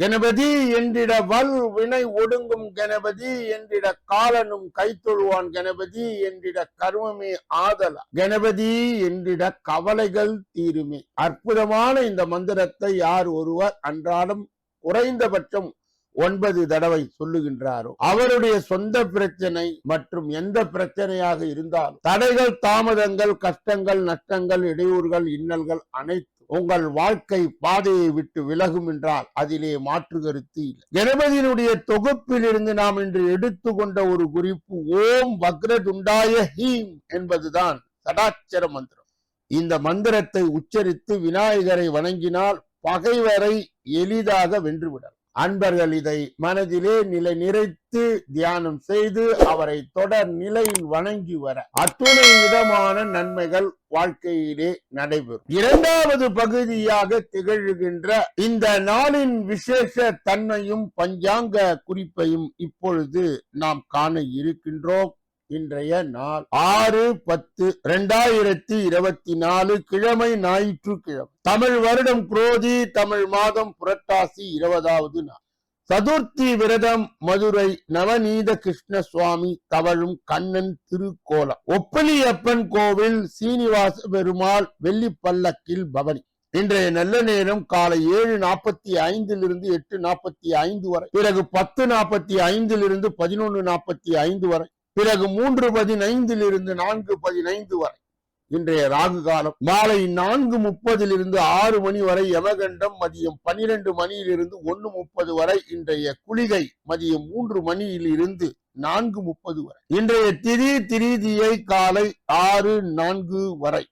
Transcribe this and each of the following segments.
கணபதி என்றிட வல் வினை ஒடுங்கும் கணபதி என்றிட காலனும் கைத்தொழுவான் கணபதி என்றிட கர்மமே ஆதலா. கணபதி என்றிட கவலைகள் தீருமே. அற்புதமான இந்த மந்திரத்தை யார் ஒருவர் அன்றாடம் குறைந்தபட்சம் ஒன்பது தடவை சொல்லுகின்றாரோ. அவருடைய சொந்த பிரச்சனை மற்றும் எந்த பிரச்சனையாக இருந்தாலும் தடைகள் தாமதங்கள் கஷ்டங்கள் நஷ்டங்கள் இடையூறுகள் இன்னல்கள் அனைத்து உங்கள் வாழ்க்கை பாதையை விட்டு விலகும் என்றால் அதிலே மாற்று கருத்து இல்லை. கணபதியினுடைய தொகுப்பில் இருந்து நாம் இன்று எடுத்துக்கொண்ட ஒரு குறிப்பு ஓம் வக்ரதுண்டாய ஹீம் என்பதுதான் சடாச்சர மந்திரம். இந்த மந்திரத்தை உச்சரித்து விநாயகரை வணங்கினால் பகைவரை எளிதாக வென்றுவிடலாம் அன்பர்கள் இதை மனதிலே நிலை நிறைத்து தியானம் செய்து அவரை தொடர் நிலையில் வணங்கி வர அத்துணை விதமான நன்மைகள் வாழ்க்கையிலே நடைபெறும். இரண்டாவது பகுதியாக திகழ்கின்ற இந்த நாளின் விசேஷ தன்மையும் பஞ்சாங்க குறிப்பையும் இப்பொழுது நாம் காண இருக்கின்றோம். இன்றைய நாள். ஆறு பத்து இரண்டாயிரத்தி இருபத்தி நாலு கிழமை ஞாயிற்றுக்கிழமை. தமிழ் வருடம் குரோதி தமிழ் மாதம் புரட்டாசி இருபதாவது நாள். சதுர்த்தி விரதம் மதுரை நவநீத கிருஷ்ண சுவாமி தவழும் கண்ணன் திருக்கோலம். ஒப்பலியப்பன் கோவில் சீனிவாச பெருமாள் வெள்ளிப்பல்லக்கில் பவனி. இன்றைய நல்ல நேரம் காலை ஏழு நாற்பத்தி ஐந்திலிருந்து எட்டு நாற்பத்தி ஐந்து வரை. பிறகு பத்து நாற்பத்தி ஐந்திலிருந்து பதினொன்று நாற்பத்தி ஐந்து வரை. பிறகு மூன்று பதினைந்தில் இருந்து நான்கு பதினைந்து வரை இன்றைய ராகு காலம் மாலை நான்கு முப்பதிலிருந்து ஆறு மணி வரை யமகண்டம் மதியம் பனிரெண்டு மணியிலிருந்து ஒன்னு முப்பது வரை இன்றைய குளிகை மதியம் மூன்று மணியில் இருந்து நான்கு முப்பது வரை. இன்றைய திரி திரிதியை காலை ஆறு நான்கு வரை.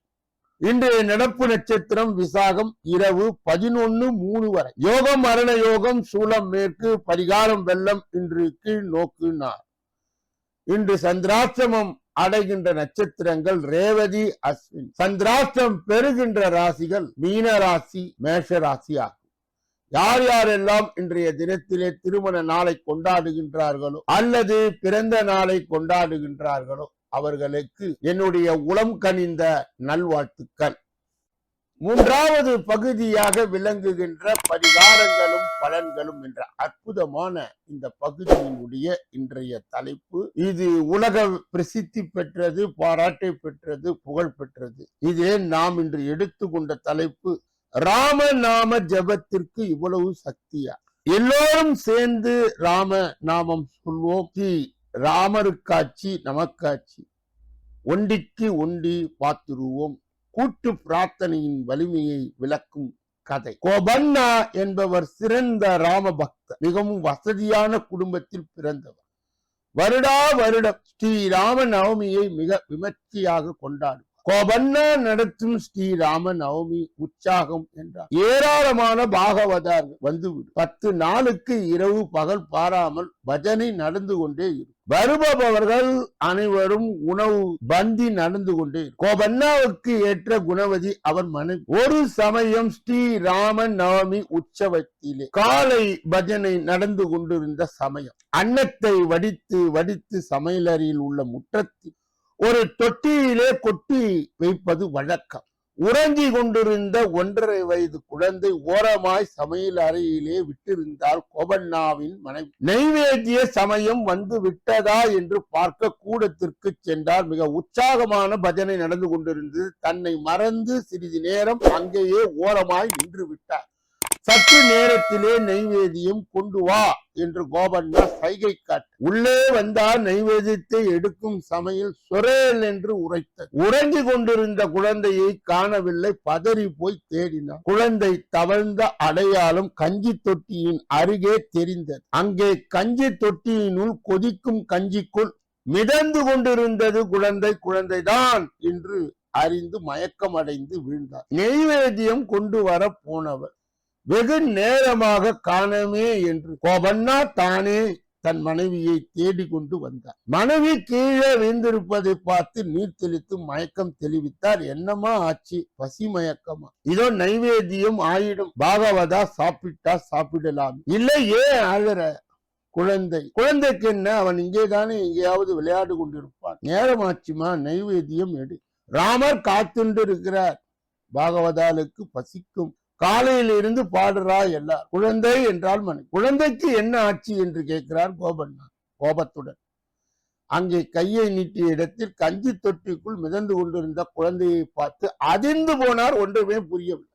இன்றைய நடப்பு நட்சத்திரம் விசாகம் இரவு பதினொன்னு மூணு வரை. யோகம் மரண யோகம் சூலம் மேற்கு பரிகாரம் வெள்ளம் இன்று கீழ் நோக்கு நார் இன்று சந்திராசிரமம் அடைகின்ற நட்சத்திரங்கள் ரேவதி அஸ்வின். சந்திராஷ்டிரம் பெறுகின்ற ராசிகள் மீன ராசி மேஷ ராசி ஆகும் யார் யாரெல்லாம் இன்றைய தினத்திலே திருமண நாளை கொண்டாடுகின்றார்களோ அல்லது பிறந்த நாளை கொண்டாடுகின்றார்களோ அவர்களுக்கு என்னுடைய உளம் கனிந்த நல்வாழ்த்துக்கள். மூன்றாவது பகுதியாக விளங்குகின்ற பரிகாரங்களும் பலன்களும் என்ற அற்புதமான இந்த பகுதியினுடைய இன்றைய தலைப்பு. இது உலக பிரசித்தி பெற்றது பாராட்டை பெற்றது புகழ் பெற்றது. இதே நாம் இன்று எடுத்துக்கொண்ட தலைப்பு ராம நாம ஜபத்திற்கு இவ்வளவு சக்தியா? எல்லோரும் சேர்ந்து ராம நாமம் சொல்வோம். ஸ்ரீ ராமருக்காட்சி நமக்காட்சி. ஒண்டிக்கு ஒண்டி பார்த்துருவோம். கூட்டு பிரார்த்தனையின் வலிமையை விளக்கும் கதை. கோபண்ணா என்பவர் சிறந்த ராம பக்தர் மிகவும் வசதியான குடும்பத்தில் பிறந்தவர். வருடா வருடம் ஸ்ரீ ராம நவமியை மிக விமர்சையாக கொண்டாடும். கோபண்ணா நடத்தும் ஸ்ரீராம நவமி உற்சாகம் என்றார். ஏராளமான பாகவதார் வந்துவிடும். பத்து நாளுக்கு இரவு பகல் பாராமல் பஜனை நடந்து கொண்டே இருக்கும். வருபவர்கள் அனைவரும் உணவு பந்தி நடந்து கொண்டே கோபன்னாவுக்கு கோபண்ணாவுக்கு ஏற்ற குணவதி அவர் மனைவி. ஒரு சமயம் ஸ்ரீ ராம நவமி உற்சவத்திலே காலை பஜனை நடந்து கொண்டிருந்த சமயம். அன்னத்தை வடித்து வடித்து சமையலறையில் உள்ள முற்றத்தில் ஒரு தொட்டியிலே கொட்டி வைப்பது வழக்கம். உறங்கி கொண்டிருந்த ஒன்றரை வயது குழந்தை ஓரமாய் சமையல் அறையிலே விட்டிருந்தால் கோபண்ணாவின் மனைவி. நைவேத்திய சமயம் வந்து விட்டதா என்று பார்க்க கூடத்திற்கு சென்றால் மிக உற்சாகமான பஜனை நடந்து கொண்டிருந்தது. தன்னை மறந்து சிறிது நேரம் அங்கேயே ஓரமாய் நின்று விட்டார். சற்று நேரத்திலே நைவேதியம் கொண்டு வா என்று கோபண்ணா சைகை காட்டு உள்ளே வந்தால் நைவேதியத்தை எடுக்கும் சமையல் சொரேல் என்று உரைத்தது. உறங்கி கொண்டிருந்த குழந்தையை காணவில்லை பதறி போய் தேடினார் குழந்தை தவழ்ந்த அடையாளம் கஞ்சி தொட்டியின் அருகே தெரிந்தது. அங்கே கஞ்சி தொட்டியினுள் கொதிக்கும் கஞ்சிக்குள் மிதந்து கொண்டிருந்தது குழந்தை குழந்தைதான் என்று அறிந்து மயக்கம் அடைந்து வீழ்ந்தார் நெய்வேதியம் கொண்டு வர போனவர் வெகு நேரமாக காணமே என்று. கோபண்ணா தானே தன் மனைவியை தேடி கொண்டு வந்தார். மனைவி கீழே வீழ்ந்திருப்பதை பார்த்து நீர் தெளித்து மயக்கம் தெளிவித்தார். என்னமா ஆச்சு? பசி மயக்கமா? இதோ நைவேத்தியம் ஆயிடும். பாகவதா சாப்பிட்டா சாப்பிடலாம். இல்லை ஏன் அழற? குழந்தை. குழந்தைக்கு என்ன? அவன் இங்கேதானே எங்கேயாவது விளையாடு கொண்டிருப்பான். நேரமாச்சுமா? நைவேத்தியம் எடு. ராமர் காத்துண்டு இருக்கிறார் பாகவதாலுக்கு பசிக்கும். காலையிலிருந்து பாடுறா எல்லார். குழந்தை என்றால் மணி. குழந்தைக்கு என்ன ஆட்சி என்று கேட்கிறார் கோபண்ணா கோபத்துடன். அங்கே கையை நீட்டிய இடத்தில் கஞ்சி தொட்டிக்குள் மிதந்து கொண்டிருந்த குழந்தையை பார்த்து அதிர்ந்து போனார் ஒன்றுமே புரியவில்லை.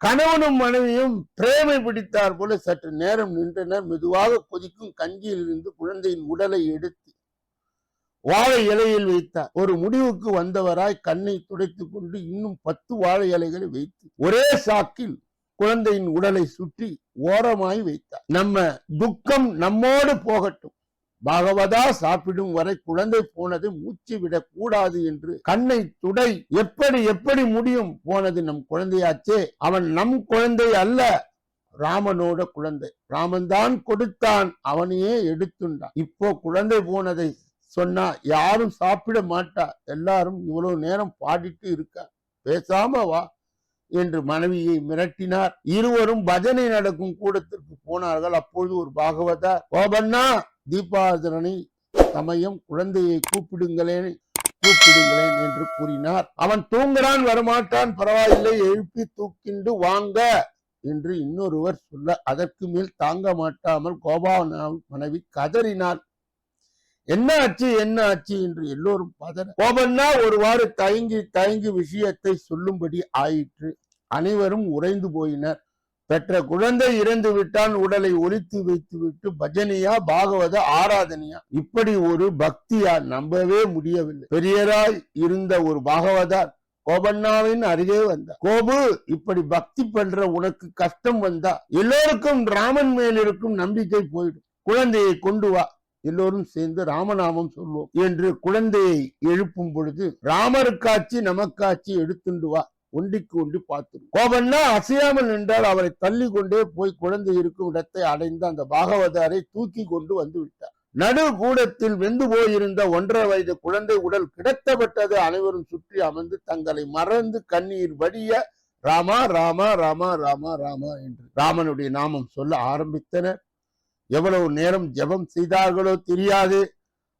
கணவனும் மனைவியும் பிரேமை பிடித்தார் போல சற்று நேரம் நின்றனர். மெதுவாக கொதிக்கும் கஞ்சியில் இருந்து குழந்தையின் உடலை எடுத்து வாழை இலையில் வைத்தார். ஒரு முடிவுக்கு வந்தவராய் கண்ணை துடைத்துக் கொண்டு இன்னும் பத்து வாழை இலைகளை வைத்து ஒரே சாக்கில் குழந்தையின் உடலை சுற்றி ஓரமாய் வைத்தார். நம்ம துக்கம் நம்மோடு போகட்டும். பாகவதா சாப்பிடும் வரை குழந்தை போனது மூச்சு விடக்கூடாது என்று கண்ணை துடை எப்படி எப்படி முடியும் போனது நம் குழந்தையாச்சே. அவன் நம் குழந்தை அல்ல ராமனோட குழந்தை. ராமன் தான் கொடுத்தான் அவனையே எடுத்துண்டான். இப்போ குழந்தை போனதை சொன்னா யாரும் சாப்பிட மாட்டா. எல்லாரும் இவ்வளவு நேரம் பாடிட்டு இருக்கா. பேசாம வா. என்று மனைவியை மிரட்டினார். இருவரும் பஜனை நடக்கும் கூடத்திற்கு போனார்கள். அப்பொழுது ஒரு பாகவதா கோபண்ணா தீபாதரனை சமயம் குழந்தையை கூப்பிடுங்களேன் கூப்பிடுங்களேன் என்று கூறினார். அவன் தூங்குறான் வரமாட்டான் பரவாயில்லை எழுப்பி தூக்கிண்டு வாங்க என்று இன்னொருவர் சொல்ல அதற்கு மேல் தாங்க மாட்டாமல் கோபாவன மனைவி கதறினாள். என்ன ஆச்சு என்ன ஆச்சு என்று எல்லோரும் பதற கோபன்னா ஒருவாறு தயங்கி தயங்கி விஷயத்தை சொல்லும்படி ஆயிற்று. அனைவரும் உறைந்து போயினர். பெற்ற குழந்தை இறந்து விட்டான். உடலை ஒழித்து வைத்து விட்டு பஜனையா பாகவத ஆராதனையா? இப்படி ஒரு பக்தியா நம்பவே முடியவில்லை. பெரியராய் இருந்த ஒரு பாகவதார் கோபண்ணாவின் அருகே வந்தார். கோபு இப்படி பக்தி பண்ற உனக்கு கஷ்டம் வந்தா? எல்லோருக்கும் ராமன் மேல் இருக்கும் நம்பிக்கை போயிடும். குழந்தையை கொண்டு வா. எல்லோரும் சேர்ந்து ராமநாமம் சொல்வோம். என்று குழந்தையை எழுப்பும் பொழுது ராமருக்காட்சி நமக்காட்சி எடுத்துண்டு வா ஒண்டிக்கு ஒண்டி பார்த்து கோபன்னா அசையாமல் நின்றால் அவரை தள்ளி கொண்டே போய் குழந்தை இருக்கும் இடத்தை அடைந்து அந்த பாகவதாரை தூக்கி கொண்டு வந்து விட்டார். நடு கூடத்தில் வெந்து போயிருந்த ஒன்றரை வயது குழந்தை உடல் கிடத்தப்பட்டது. அனைவரும் சுற்றி அமர்ந்து தங்களை மறந்து கண்ணீர் வடிய ராமா ராமா ராமா ராமா ராமா என்று ராமனுடைய நாமம் சொல்ல ஆரம்பித்தனர். எவ்வளவு நேரம் ஜெபம் செய்தார்களோ தெரியாது.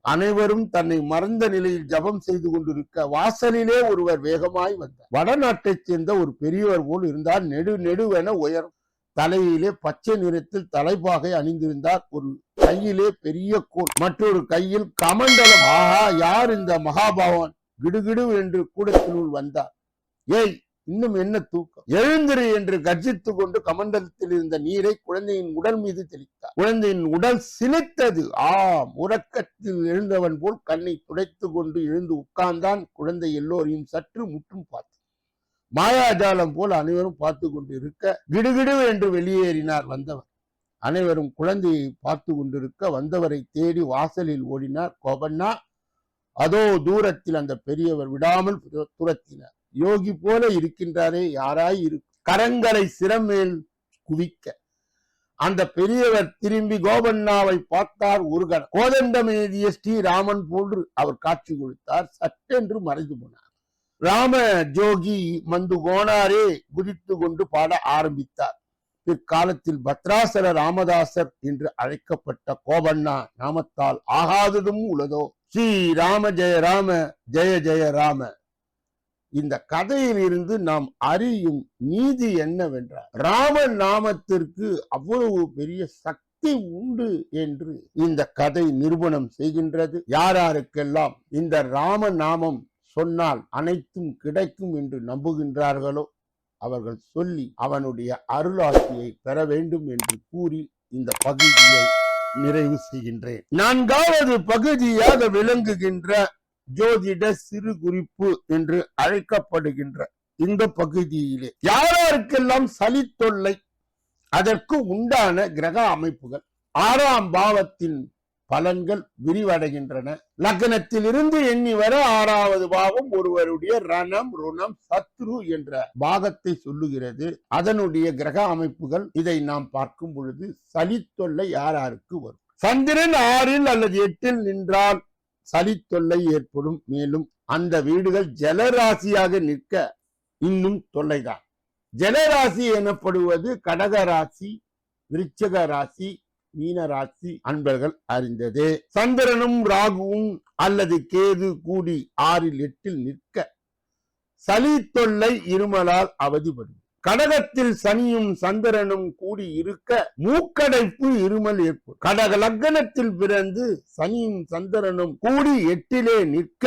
அனைவரும் தன்னை மறந்த நிலையில் ஜெபம் செய்து கொண்டிருக்க வாசலிலே ஒருவர் வேகமாய் வந்தார். வடநாட்டைச் சேர்ந்த ஒரு பெரியவர் போல் இருந்தார். நெடு நெடுவென உயரம் தலையிலே பச்சை நிறத்தில் தலைப்பாகை அணிந்திருந்தார். ஒரு கையிலே பெரிய கோல் மற்றொரு கையில் கமண்டலம். ஆஹா யார் இந்த மகாபாவன்? கிடுகிடு என்று கூடத்தினுள் வந்தார். ஏய் இன்னும் என்ன தூக்கம்? எழுந்திரு என்று கர்ஜித்து கொண்டு கமண்டலத்தில் இருந்த நீரை குழந்தையின் உடல் மீது தெளித்தார். குழந்தையின் உடல் சிலித்தது ஆம் உறக்கத்தில் எழுந்தவன் போல் கண்ணை துடைத்து கொண்டு எழுந்து உட்கார்ந்தான். குழந்தை எல்லோரையும் சற்று முற்றும் பார்த்து மாயாஜாலம் போல் அனைவரும் பார்த்து கொண்டு இருக்க கிடுகிடு என்று வெளியேறினார் வந்தவர். அனைவரும் குழந்தையை பார்த்து கொண்டிருக்க வந்தவரை தேடி வாசலில் ஓடினார். கோபண்ணா அதோ தூரத்தில் அந்த பெரியவர் விடாமல் துரத்தினார். யோகி போல இருக்கின்றாரே யாராய் இரு கரங்களை சிரமேல் குவிக்க. அந்த பெரியவர் திரும்பி கோபண்ணாவை பார்த்தார் ஒரு கணம் கோதண்டம் எழுதிய ஸ்ரீராமன் போன்று அவர் காட்சி கொடுத்தார் சட்டென்று மறைந்து போனார். ராம ஜோகி மந்து கோனாரே குதித்து கொண்டு பாட ஆரம்பித்தார். பிற்காலத்தில் பத்ராசர ராமதாசர் என்று அழைக்கப்பட்ட கோபண்ணா நாமத்தால் ஆகாததும் உள்ளதோ ஸ்ரீ ராம ஜெய ராம ஜெய ஜெய ராம. இந்த கதையிலிருந்து நாம் அறியும் நீதி என்னவென்றால் ராம நாமத்திற்கு அவ்வளவு பெரிய சக்தி உண்டு என்று இந்த கதை நிரூபணம் செய்கின்றது. யாராருக்கெல்லாம் இந்த ராம நாமம் சொன்னால் அனைத்தும் கிடைக்கும் என்று நம்புகின்றார்களோ அவர்கள் சொல்லி அவனுடைய அருளாட்சியை பெற வேண்டும் என்று கூறி இந்த பகுதியை நிறைவு செய்கின்றேன். நான்காவது பகுதியாக விளங்குகின்ற ஜோதிட சிறு குறிப்பு என்று அழைக்கப்படுகின்ற இந்த பகுதியிலே. யாராருக்கெல்லாம் சளி தொல்லை அதற்கு உண்டான கிரக அமைப்புகள் ஆறாம் பாவத்தின் பலன்கள் விரிவடைகின்றன. லக்னத்திலிருந்து எண்ணி வர ஆறாவது பாவம் ஒருவருடைய ரணம் ருணம் சத்ரு என்ற பாகத்தை சொல்லுகிறது. அதனுடைய கிரக அமைப்புகள் இதை நாம் பார்க்கும் பொழுது சளி தொல்லை யாராருக்கு வரும்? சந்திரன் ஆறில் அல்லது எட்டில் நின்றால் சளி தொல்லை ஏற்படும். மேலும் அந்த வீடுகள் ஜலராசியாக நிற்க இன்னும் தொல்லைதான். ஜலராசி எனப்படுவது கடக ராசி விருச்சக ராசி மீன ராசி அன்பர்கள் அறிந்தது. சந்திரனும் ராகுவும் அல்லது கேது கூடி ஆறில் எட்டில் நிற்க சளி தொல்லை இருமலால் அவதிப்படும் கடகத்தில் சனியும் சந்திரனும் கூடி இருக்க மூக்கடைப்பு இருமல் ஏற்படும். கடக லக்னத்தில் பிறந்து சனியும் சந்திரனும் கூடி எட்டிலே நிற்க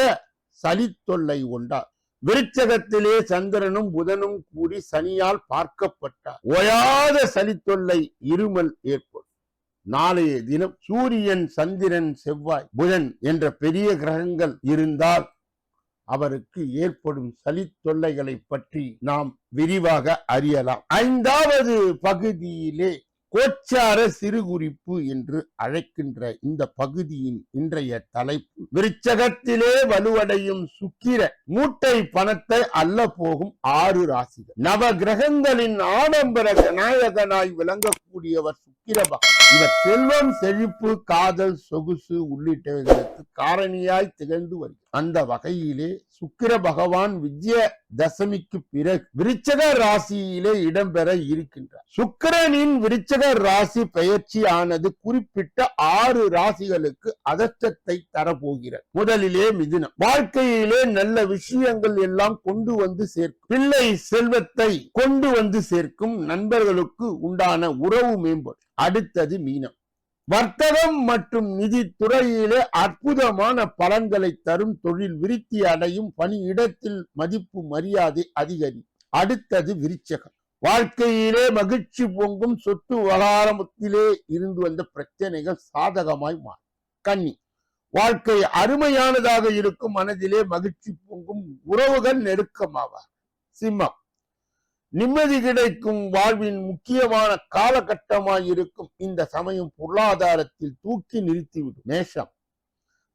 சளி தொல்லை உண்டார். விருச்சகத்திலே சந்திரனும் புதனும் கூடி சனியால் பார்க்கப்பட்டார். ஓயாத சளி தொல்லை இருமல் ஏற்படும். நாளைய தினம் சூரியன் சந்திரன் செவ்வாய் புதன் என்ற பெரிய கிரகங்கள் இருந்தால் அவருக்கு ஏற்படும் சளி தொல்லைகளை பற்றி நாம் விரிவாக அறியலாம். ஐந்தாவது பகுதியிலே கோச்சார சிறுகுறிப்பு என்று அழைக்கின்ற இந்த பகுதியின் இன்றைய தலைப்பு. விருச்சகத்திலே வலுவடையும் சுக்கிர மூட்டை பணத்தை அல்ல போகும் ஆறு ராசிகள். நவ கிரகங்களின் ஆடம்பர நாயகனாய் விளங்கக்கூடியவர் சுக்கிர இவர் செல்வம் செழிப்பு காதல் சொகுசு உள்ளிட்டவைகளுக்கு காரணியாய் திகழ்ந்து வருகிறார். அந்த வகையிலே சுக்கிர பகவான் விஜய தசமிக்கு பிறகு விருச்சக ராசியிலே இடம்பெற இருக்கின்றார். சுக்கிரனின் விருச்சக ராசி பெயர்ச்சியானது குறிப்பிட்ட ஆறு ராசிகளுக்கு அதர்ஷ்டத்தை தரப்போகிறது. முதலிலே மிதுனம். வாழ்க்கையிலே நல்ல விஷயங்கள் எல்லாம் கொண்டு வந்து சேர்க்கும். பிள்ளை செல்வத்தை கொண்டு வந்து சேர்க்கும் நண்பர்களுக்கு உண்டான உறவு மேம்படும். அடுத்தது மீனம். வர்த்தகம் மற்றும் நிதித்துறையிலே அற்புதமான பலன்களை தரும் தொழில் விருத்தி அடையும் பணியிடத்தில் மதிப்பு மரியாதை அதிகரி. அடுத்தது விருச்சகம். வாழ்க்கையிலே மகிழ்ச்சி பொங்கும் சொத்து வகாரமத்திலே இருந்து வந்த பிரச்சனைகள் சாதகமாய் மாறும். கன்னி. வாழ்க்கை அருமையானதாக இருக்கும் மனதிலே மகிழ்ச்சி பொங்கும் உறவுகள் நெருக்கமாவார். சிம்மம். நிம்மதி கிடைக்கும் வாழ்வின் முக்கியமான காலகட்டமாய் இருக்கும் இந்த சமயம் பொருளாதாரத்தில் தூக்கி நிறுத்திவிடும் மேஷம்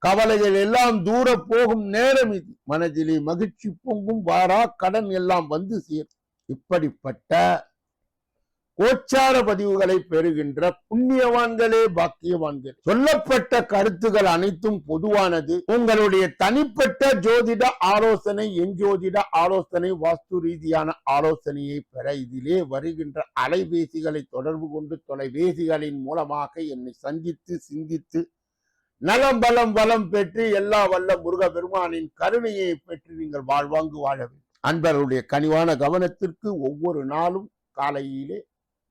கவலைகள் எல்லாம் தூர போகும் நேரம் இது. மனதிலே மகிழ்ச்சி பொங்கும் வாரா கடன் எல்லாம் வந்து சேரும். இப்படிப்பட்ட கோச்சார பதிவுகளை பெறுகின்ற புண்ணியவான்களே பாக்கியவான்கள். சொல்லப்பட்ட கருத்துகள் அனைத்தும் பொதுவானது. உங்களுடைய தனிப்பட்ட ஜோதிட ஆலோசனை எஞ்சோதிட ஆலோசனை வாஸ்து ரீதியான ஆலோசனையை பெற இதிலே வருகின்ற அலைபேசிகளை தொடர்பு கொண்டு தொலைபேசிகளின் மூலமாக என்னை சந்தித்து சிந்தித்து நலம் பலம் வளம் பெற்று எல்லா வல்ல முருக பெருமானின் கருணையை பெற்று நீங்கள் வாழ்வாங்கு வாழ வேண்டும். அன்பர்களுடைய கனிவான கவனத்திற்கு ஒவ்வொரு நாளும் காலையிலே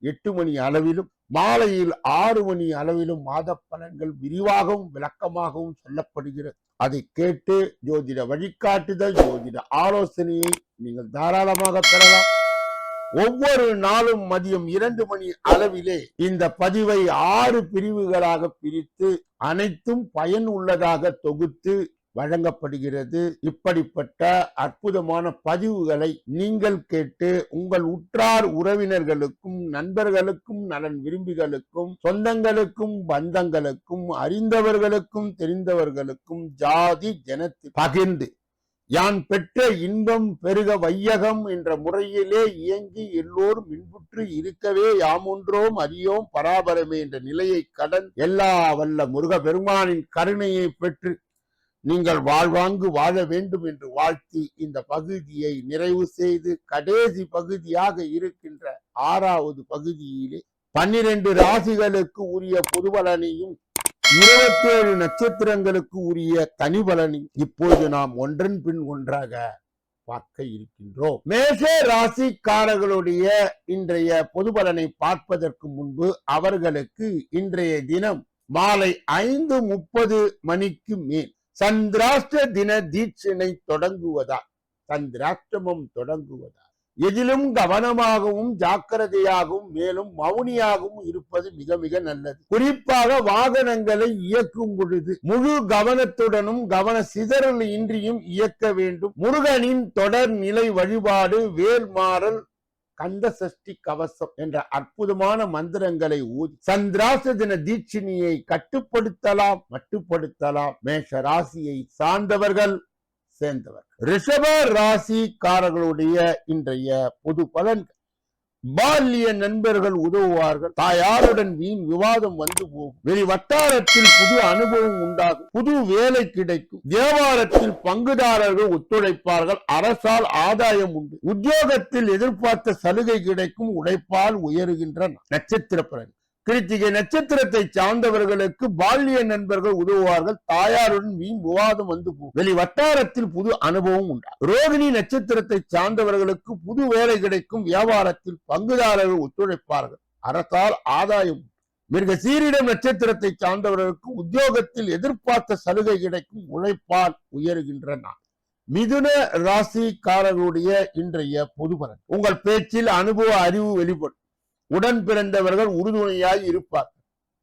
எட்டு மணி அளவிலும் மாலையில் ஆறு மணி அளவிலும் மாத பலன்கள் விரிவாகவும் விளக்கமாகவும் சொல்லப்படுகிறது. அதை கேட்டு ஜோதிட வழிகாட்டுதல் ஜோதிட ஆலோசனையை நீங்கள் தாராளமாக பெறலாம். ஒவ்வொரு நாளும் மதியம் இரண்டு மணி அளவிலே இந்த பதிவை ஆறு பிரிவுகளாக பிரித்து அனைத்தும் பயன் உள்ளதாக தொகுத்து வழங்கப்படுகிறது. இப்படிப்பட்ட அற்புதமான பதிவுகளை நீங்கள் கேட்டு உங்கள் உற்றார் உறவினர்களுக்கும் நண்பர்களுக்கும் நலன் விரும்பிகளுக்கும் சொந்தங்களுக்கும் பந்தங்களுக்கும் அறிந்தவர்களுக்கும் தெரிந்தவர்களுக்கும் ஜாதி ஜனத்தில் பகிர்ந்து யான் பெற்ற இன்பம் பெருக வையகம் என்ற முறையிலே இயங்கி எல்லோரும் இன்புற்று இருக்கவே யாமொன்றோம் அறியோம் பராபரமே என்ற நிலையை கடன் எல்லா வல்ல முருக பெருமானின் கருணையை பெற்று நீங்கள் வாழ்வாங்கு வாழ வேண்டும் என்று வாழ்த்தி இந்த பகுதியை நிறைவு செய்து கடைசி பகுதியாக இருக்கின்ற ஆறாவது பகுதியிலே பன்னிரண்டு ராசிகளுக்கு உரிய பொதுபலனையும் இருபத்தேழு நட்சத்திரங்களுக்கு உரிய தனிபலனையும் இப்போது நாம் ஒன்றன் பின் ஒன்றாக பார்க்க இருக்கின்றோம். மேஷ ராசிக்காரர்களுடைய இன்றைய பொது பலனை பார்ப்பதற்கு முன்பு அவர்களுக்கு இன்றைய தினம் மாலை ஐந்து முப்பது மணிக்கு மேல் சந்திராஷ்ட தின தீட்சணை தொடங்குவதா? சந்திராஷ்டமம் தொடங்குவதா? எதிலும் கவனமாகவும் ஜாக்கிரதையாகவும் மேலும் மௌனியாகவும் இருப்பது மிக மிக நல்லது. குறிப்பாக வாகனங்களை இயக்கும் பொழுது முழு கவனத்துடனும் கவன சிதறல் இன்றியும் இயக்க வேண்டும். முருகனின் தொடர் நிலை வழிபாடு வேல்மாறல் கந்த சஷ்டி கவசம் என்ற அற்புதமான மந்திரங்களை ஊதி சந்திராச தின தீட்சிணியை கட்டுப்படுத்தலாம் மட்டுப்படுத்தலாம். மேஷ ராசியை சார்ந்தவர்கள் சேர்ந்தவர் ரிஷப ராசிக்காரர்களுடைய இன்றைய பொது பலன்கள். பால்ய நண்பர்கள் உதவுவார்கள். தாயாருடன் வீண் விவாதம் வந்து போகும். வெளி வட்டாரத்தில் புது அனுபவம் உண்டாகும். புது வேலை கிடைக்கும். வியாபாரத்தில் பங்குதாரர்கள் ஒத்துழைப்பார்கள். அரசால் ஆதாயம் உண்டு. உத்தியோகத்தில் எதிர்பார்த்த சலுகை கிடைக்கும். உழைப்பால் உயருகின்றன. நட்சத்திர பிறகு கிருத்திகை நட்சத்திரத்தை சார்ந்தவர்களுக்கு பால்ய நண்பர்கள் உதவுவார்கள். தாயாருடன் வீண் விவாதம் வந்து வெளி வட்டாரத்தில் புது அனுபவம் உண்டா? ரோகிணி நட்சத்திரத்தை சார்ந்தவர்களுக்கு புது வேலை கிடைக்கும். வியாபாரத்தில் பங்குதாரர்கள் ஒத்துழைப்பார்கள். அரசால் ஆதாயம். மிருக சீரிடம் நட்சத்திரத்தை சார்ந்தவர்களுக்கு உத்தியோகத்தில் எதிர்பார்த்த சலுகை கிடைக்கும். உழைப்பால் உயருகின்ற நாள் மிதுன ராசிக்காரர்களுடைய இன்றைய பொதுபலன். உங்கள் பேச்சில் அனுபவ அறிவு வெளிப்படும். உடன் பிறந்தவர்கள் உறுதுணையாய் இருப்பார்.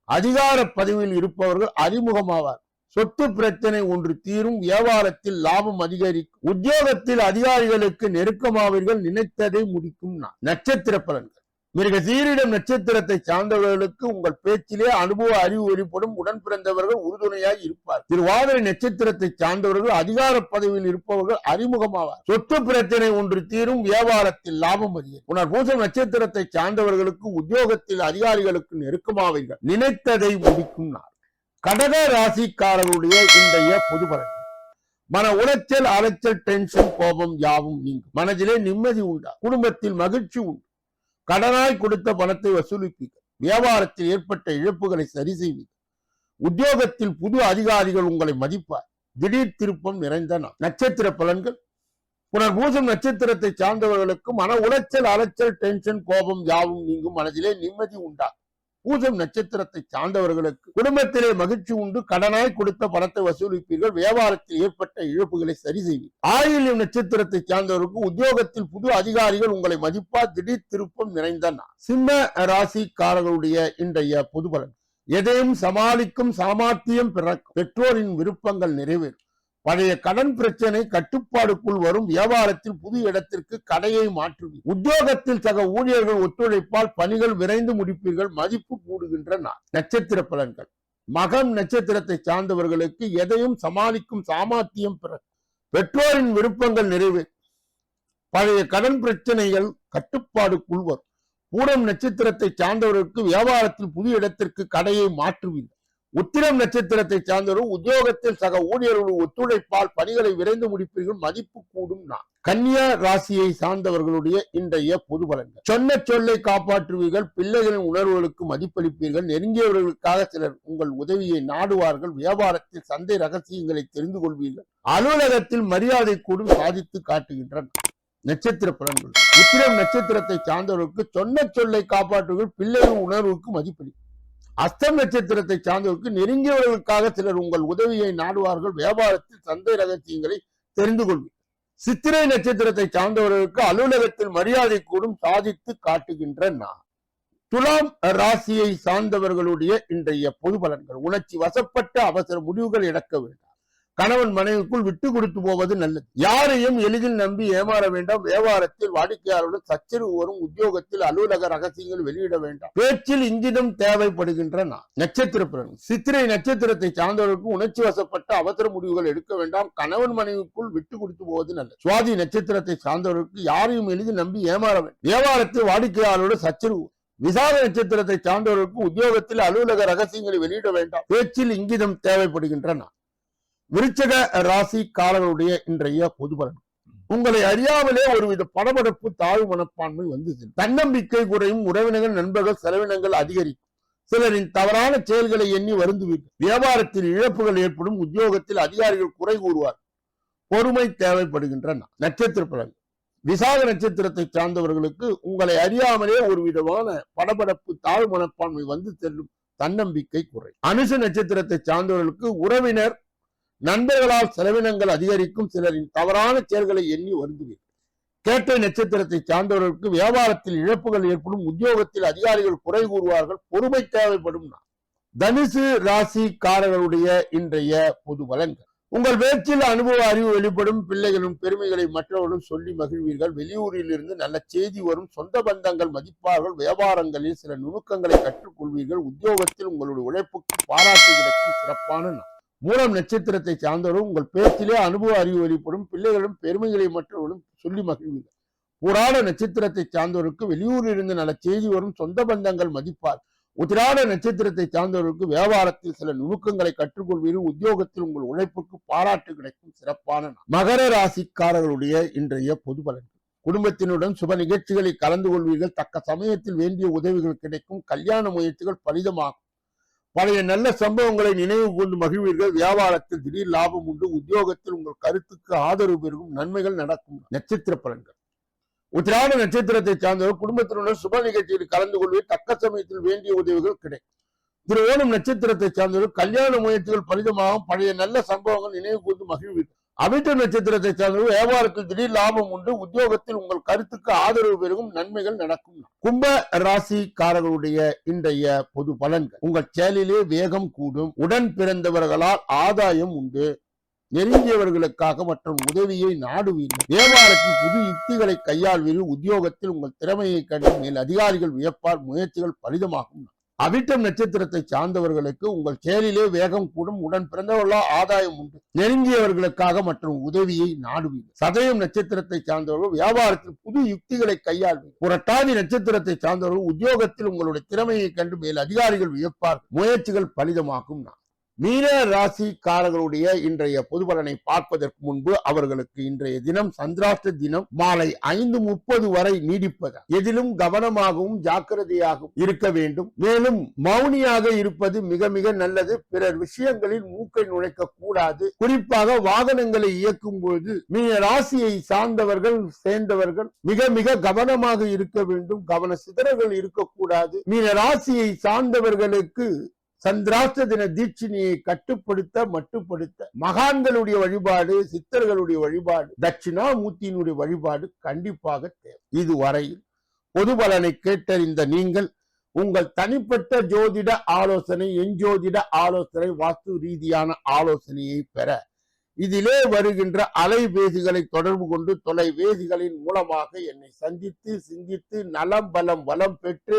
அதிகார பதவியில் இருப்பவர்கள் அறிமுகமாவார். சொத்து பிரச்சனை ஒன்று தீரும் வியாபாரத்தில் லாபம் அதிகரிக்கும். உத்தியோகத்தில் அதிகாரிகளுக்கு நெருக்கமாவீர்கள் நினைத்ததை முடிக்கும் நான் நட்சத்திர பலன்கள். மிருக சீரிடம் நட்சத்திரத்தை சார்ந்தவர்களுக்கு உங்கள் பேச்சிலே அனுபவ அறிவு வெளிப்படும் உடன் பிறந்தவர்கள் உறுதுணையாய் இருப்பார். திருவாதிரை நட்சத்திரத்தை சார்ந்தவர்கள் அதிகார பதவியில் இருப்பவர்கள் அறிமுகமாவார். சொத்து பிரச்சனை ஒன்று தீரும் வியாபாரத்தில் லாபம் அதிகம். உணர் பூசம் நட்சத்திரத்தை சார்ந்தவர்களுக்கு உத்தியோகத்தில் அதிகாரிகளுக்கு நெருக்கமாவீர்கள் நினைத்ததை முடிக்கும் நாள். கடக ராசிக்காரர்களுடைய இன்றைய பொது பலன். மன உளைச்சல் அலைச்சல் டென்ஷன் கோபம் யாவும் நீங்கும். மனதிலே நிம்மதி உண்டா குடும்பத்தில் மகிழ்ச்சி உண்டு. கடனாய் கொடுத்த பணத்தை வசூலிப்பீர்கள். வியாபாரத்தில் ஏற்பட்ட இழப்புகளை சரி செய்வீர்கள். உத்தியோகத்தில் புது அதிகாரிகள் உங்களை மதிப்பார். திடீர் திருப்பம் நிறைந்த நாள். நட்சத்திர பலன்கள். புனர்பூசம் நட்சத்திரத்தை சார்ந்தவர்களுக்கு மன உளைச்சல் அலைச்சல் டென்ஷன் கோபம் யாவும் நீங்கும் மனதிலே நிம்மதி உண்டா பூசம் நட்சத்திரத்தை சார்ந்தவர்களுக்கு குடும்பத்திலே மகிழ்ச்சி உண்டு. கடனாய் கொடுத்த பணத்தை வசூலிப்பீர்கள். வியாபாரத்தில் ஏற்பட்ட இழப்புகளை சரி செய்வீர்கள் ஆயுள்யம் நட்சத்திரத்தை சார்ந்தவருக்கு உத்தியோகத்தில் புது அதிகாரிகள் உங்களை மதிப்பா திடீர் திருப்பம் நிறைந்த சிம்ம ராசிக்காரர்களுடைய இன்றைய பொதுபலன் எதையும் சமாளிக்கும் சாமர்த்தியம் பிறக்கும். பெற்றோரின் விருப்பங்கள் நிறைவேறும். பழைய கடன் பிரச்சனை கட்டுப்பாடுக்குள் வரும். வியாபாரத்தில் புது இடத்திற்கு கடையை மாற்றுவி உத்தியோகத்தில் சக ஊழியர்கள் ஒத்துழைப்பால் பணிகள் விரைந்து முடிப்பீர்கள். மதிப்பு கூடுகின்ற நாள். நட்சத்திர பலன்கள். மகம் நட்சத்திரத்தை சார்ந்தவர்களுக்கு எதையும் சமாளிக்கும் சாமர்த்தியம் பிற. பெற்றோரின் விருப்பங்கள் நிறைவு பழைய கடன் பிரச்சனைகள் கட்டுப்பாடுக்குள் வரும். பூரம் நட்சத்திரத்தை சார்ந்தவர்களுக்கு வியாபாரத்தில் புது இடத்திற்கு கடையை மாற்றுவீர்கள். உத்திரம் நட்சத்திரத்தை சார்ந்தவரும் உத்தியோகத்தில் சக ஊழியர்கள் ஒத்துழைப்பால் பணிகளை விரைந்து முடிப்பீர்கள் மதிப்பு கூடும் நான். கன்னியா ராசியை சார்ந்தவர்களுடைய இன்றைய பொது பலன்கள். சொன்ன சொல்லை காப்பாற்றுவீர்கள் பிள்ளைகளின் உணர்வுகளுக்கு மதிப்பளிப்பீர்கள் நெருங்கியவர்களுக்காக சிலர் உங்கள் உதவியை நாடுவார்கள் வியாபாரத்தில் சந்தை ரகசியங்களை தெரிந்து கொள்வீர்கள் அலுவலகத்தில் மரியாதை கூடும் சாதித்து காட்டுகின்றனர். நட்சத்திர பலன்கள். உத்திரம் நட்சத்திரத்தை சார்ந்தவர்களுக்கு சொன்ன சொல்லை காப்பாற்றுவீர்கள் பிள்ளைகளின் உணர்வுக்கு மதிப்பளி அஸ்தம் நட்சத்திரத்தை சார்ந்தவருக்கு நெருங்கியவர்களுக்காக சிலர் உங்கள் உதவியை நாடுவார்கள். வியாபாரத்தில் சந்தை ரகசியங்களை தெரிந்து கொள்வீர்கள் சித்திரை நட்சத்திரத்தை சார்ந்தவர்களுக்கு அலுவலகத்தில் மரியாதை கூடும் சாதித்து காட்டுகின்ற நான் துலாம் ராசியை சார்ந்தவர்களுடைய இன்றைய பொது பலன்கள். உணர்ச்சி வசப்பட்ட அவசர முடிவுகள் எடுக்க வேண்டும். கணவன் மனைவிக்குள் விட்டு கொடுத்து போவது நல்லது. யாரையும் எளிதில் நம்பி ஏமாற வேண்டாம். வியாபாரத்தில் வாடிக்கையாளருடன் சச்சரவு வரும் உத்தியோகத்தில் அலுவலக ரகசியங்கள் வெளியிட வேண்டாம். பேச்சில் இங்கிதம் தேவைப்படுகின்ற நான் நட்சத்திர பிறகு சித்திரை நட்சத்திரத்தை சார்ந்தவர்களுக்கு உணர்ச்சி வசப்பட்ட அவசர முடிவுகள் எடுக்க வேண்டாம். கணவன் மனைவிக்குள் விட்டு கொடுத்து போவது நல்லது. சுவாதி நட்சத்திரத்தை சார்ந்தவர்களுக்கு யாரையும் எளிதில் நம்பி ஏமாற வேண்டும். வியாபாரத்தில் வாடிக்கையாளருடன் சச்சரவு. விசாக நட்சத்திரத்தை சார்ந்தவர்களுக்கு உத்தியோகத்தில் அலுவலக ரகசியங்களை வெளியிட வேண்டாம். பேச்சில் இங்கிதம் தேவைப்படுகின்றன விருச்சக ராசி ராசிக்காரர்களுடைய இன்றைய பொது பலன் உங்களை அறியாமலே ஒருவித படபடப்பு தாழ்வு மனப்பான்மை வந்து தன்னம்பிக்கை குறையும் உறவினர்கள் நண்பர்கள் செலவினங்கள் அதிகரிக்கும். சிலரின் தவறான செயல்களை எண்ணி வருந்துவீர்கள். வியாபாரத்தில் இழப்புகள் ஏற்படும் உத்தியோகத்தில் அதிகாரிகள் குறை கூறுவார். பொறுமை தேவைப்படுகின்றன. நட்சத்திர பலன். விசாக நட்சத்திரத்தை சார்ந்தவர்களுக்கு உங்களை அறியாமலே ஒரு விதமான படபடப்பு தாழ்வு மனப்பான்மை வந்து செல்லும். தன்னம்பிக்கை குறை. அனுச நட்சத்திரத்தை சார்ந்தவர்களுக்கு உறவினர் நண்பர்களால் செலவினங்கள் அதிகரிக்கும் சிலரின் தவறான செயல்களை எண்ணி வருந்துவீர்கள் கேட்டை நட்சத்திரத்தை சார்ந்தவர்களுக்கு வியாபாரத்தில் இழப்புகள் ஏற்படும் உத்தியோகத்தில் அதிகாரிகள் குறை கூறுவார்கள் பொறுமை தேவைப்படும் தனுசு ராசிக்காரர்களுடைய இன்றைய பொது பலன்கள். உங்கள் பேச்சில் அனுபவ அறிவு வெளிப்படும் பிள்ளைகளும் பெருமைகளை மற்றவர்களும் சொல்லி மகிழ்வீர்கள். வெளியூரில் இருந்து நல்ல செய்தி வரும் சொந்த பந்தங்கள் மதிப்பார்கள் வியாபாரங்களில் சில நுணுக்கங்களை கற்றுக்கொள்வீர்கள். உத்தியோகத்தில் உங்களுடைய உழைப்புக்கு பாராட்டு கிடைக்கும் சிறப்பான நாள். மூலம் நட்சத்திரத்தை சார்ந்தவரும் உங்கள் பேச்சிலே அனுபவ அறிவு வெளிப்படும் பிள்ளைகளும் பெருமைகளை மற்றவர்களும் சொல்லி மகிழ்வீர்கள். புராண நட்சத்திரத்தை சார்ந்தவருக்கு வெளியூரில் இருந்து நல்ல செய்தி வரும் சொந்த பந்தங்கள் மதிப்பார். உத்திராட நட்சத்திரத்தை சார்ந்தவர்களுக்கு வியாபாரத்தில் சில நுணுக்கங்களை கற்றுக்கொள்வீர்கள் உத்தியோகத்தில் உங்கள் உழைப்புக்கு பாராட்டு கிடைக்கும் சிறப்பான மகர ராசிக்காரர்களுடைய இன்றைய பொது பலன்கள் குடும்பத்தினுடன் சுப நிகழ்ச்சிகளில் கலந்து கொள்வீர்கள் தக்க சமயத்தில் வேண்டிய உதவிகள் கிடைக்கும் கல்யாண முயற்சிகள் பலிதமாகும். பழைய நல்ல சம்பவங்களை நினைவு கொண்டு மகிழ்வீர்கள். வியாபாரத்தில் திடீர் லாபம் உண்டு. உத்தியோகத்தில் உங்கள் கருத்துக்கு ஆதரவு பெருகும். நன்மைகள் நடக்கும். நட்சத்திர பலன்கள். உத்திராட நட்சத்திரத்தை சார்ந்தவர் குடும்பத்தினுடன் சுப நிகழ்ச்சியில் கலந்து கொள்வீர். தக்க சமயத்தில் வேண்டிய உதவிகள் கிடைக்கும். திரு ஓணம் நட்சத்திரத்தை சார்ந்தவர் கல்யாண முயற்சிகள் பலிதமாகும் பழைய நல்ல சம்பவங்கள் நினைவு கூர்ந்து மகிழ்வீர்கள். அமிர்த நட்சத்திரத்தை சார்ந்தவர் வியாபாரத்தில் திடீர் லாபம் உண்டு. உத்தியோகத்தில் உங்கள் கருத்துக்கு ஆதரவு பெருகும். நன்மைகள் நடக்கும். கும்ப ராசிக்காரர்களுடைய இன்றைய பொது பலன்கள். உங்கள் செயலிலே வேகம் கூடும். உடன் பிறந்தவர்களால் ஆதாயம் உண்டு. நெருங்கியவர்களுக்காக மற்றும் உதவியை நாடுவீர்கள். வியாபாரத்தில் புது யுக்திகளை கையாள்வீர்கள். உத்தியோகத்தில் உங்கள் திறமையை கண்டு மேல் அதிகாரிகள் வியப்பார் முயற்சிகள் பலிதமாகும். அவிட்டம் நட்சத்திரத்தை சார்ந்தவர்களுக்கு உங்கள் செயலிலே வேகம் கூடும் உடன் பிறந்தவர்களோ ஆதாயம் உண்டு. நெருங்கியவர்களுக்காக மற்றும் உதவியை நாடுவீர்கள். சதயம் நட்சத்திரத்தை சார்ந்தவர்கள் வியாபாரத்தில் புது யுக்திகளை கையாள்வீர்கள். புரட்டாதி நட்சத்திரத்தை சார்ந்தவர்கள் உத்தியோகத்தில் உங்களுடைய திறமையை கண்டு மேல் அதிகாரிகள் வியப்பார் முயற்சிகள் பலிதமாகும். நான் மீன ராசிக்காரர்களுடைய இன்றைய பொது பலனை பார்ப்பதற்கு முன்பு அவர்களுக்கு இன்றைய தினம் சந்திராஷ்ட தினம் மாலை ஐந்து முப்பது வரை நீடிப்பது எதிலும் கவனமாகவும் ஜாக்கிரதையாகவும் இருக்க வேண்டும். மேலும் மௌனியாக இருப்பது மிக மிக நல்லது. பிறர் விஷயங்களில் மூக்கை நுழைக்க கூடாது. குறிப்பாக வாகனங்களை இயக்கும் பொழுது மீன ராசியை சார்ந்தவர்கள் சேர்ந்தவர்கள் மிக மிக கவனமாக இருக்க வேண்டும். கவன சிதறல்கள் இருக்கக்கூடாது. மீன ராசியை சார்ந்தவர்களுக்கு சந்திராஷ்ட தின தீட்சிணியை கட்டுப்படுத்த மட்டுப்படுத்த மகான்களுடைய வழிபாடு சித்தர்களுடைய வழிபாடு தட்சிணாமூர்த்தியினுடைய வழிபாடு கண்டிப்பாக தேவை. இதுவரையில் பொது பலனை கேட்டறிந்த நீங்கள் உங்கள் தனிப்பட்ட ஜோதிட ஆலோசனை எஞ்சோதிட ஆலோசனை வாஸ்து ரீதியான ஆலோசனையை பெற இதிலே வருகின்ற அலைபேசிகளை தொடர்பு கொண்டு தொலைபேசிகளின் மூலமாக என்னை சந்தித்து சிந்தித்து நலம் பலம் வளம் பெற்று